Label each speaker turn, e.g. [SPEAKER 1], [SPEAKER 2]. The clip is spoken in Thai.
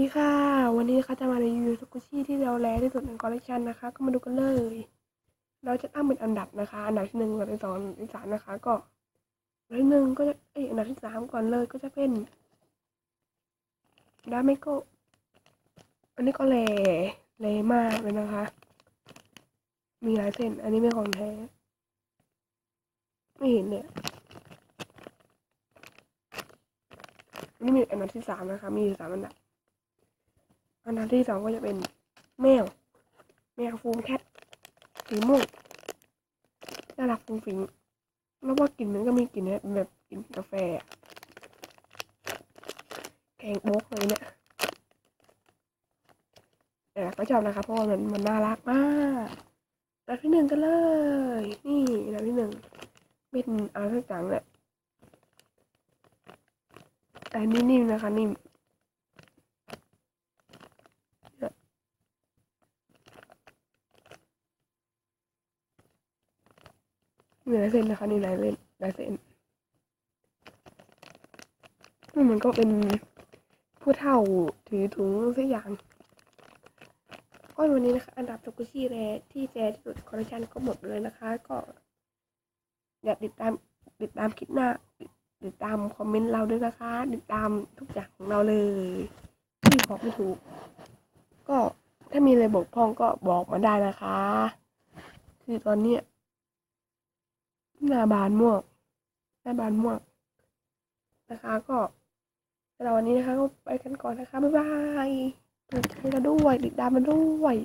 [SPEAKER 1] ดีค่ะ วันนี้นะคะจะมารีวิวสกุชี่ที่เราแลที่สุดในคอลเลคชันนะคะ ก็มาดูกันเลย เราจะตั้งเป็นอันดับนะคะ อันดับที่หนึ่งอันดับที่สองอันดับที่สามนะคะ ก็อันดับที่หนึ่งก็จะเอ้ยอันดับที่สามก่อนเลยก็จะเป็นดาเมโกอันนี้ก็แลแลมากเลยนะคะ มีหลายเส้น อันนี้เป็นของแท้ไม่เห็นเนี่ยอันนี่มีอันดับที่สามนะคะ มีสามอันดับ อันดับที่สองก็จะเป็นแมว แมวฟูมแคทสีม่วงน่ารักฟุ้งฟิ้งแล้วว่ากลิ่นมันก็มีกลิ่นแบบกลิ่นกาแฟแกงโบกเลยเนี่ยแต่ก็ชอบนะคะเพราะว่ามันมันน่ารักมากอันดับที่หนึ่งกันเลย นี่อันดับที่หนึ่งเป็นอะไรสักอย่างแหละแต่นิ่มๆนะคะนิ่ม มีลายเส้นนะคะนี่ลายเส้นลายเส้นนี่มันก็เป็นผู้เฒ่าถือถุงสักอย่างก็วันนี้นะคะ อันดับสกุชี่แรที่แรที่สุดคอลเลคชันก็หมดเลยนะคะ ก็อย่าติดตามติดตามคลิปหน้าติดติดตามคอมเมนต์เราด้วยนะคะ ติดตามทุกอย่างของเราเลยที่บอกไม่ถูก ก็ถ้ามีอะไรบกพร่องก็บอกมาได้นะคะ คือตอนเนี้ย หน้าบานม่วงหน้าบานม่วงนะคะก็สำหรับวันนี้นะคะก็ไปกันก่อนนะคะ บ๊ายบายกดใจกันด้วยติดตามมาด้วย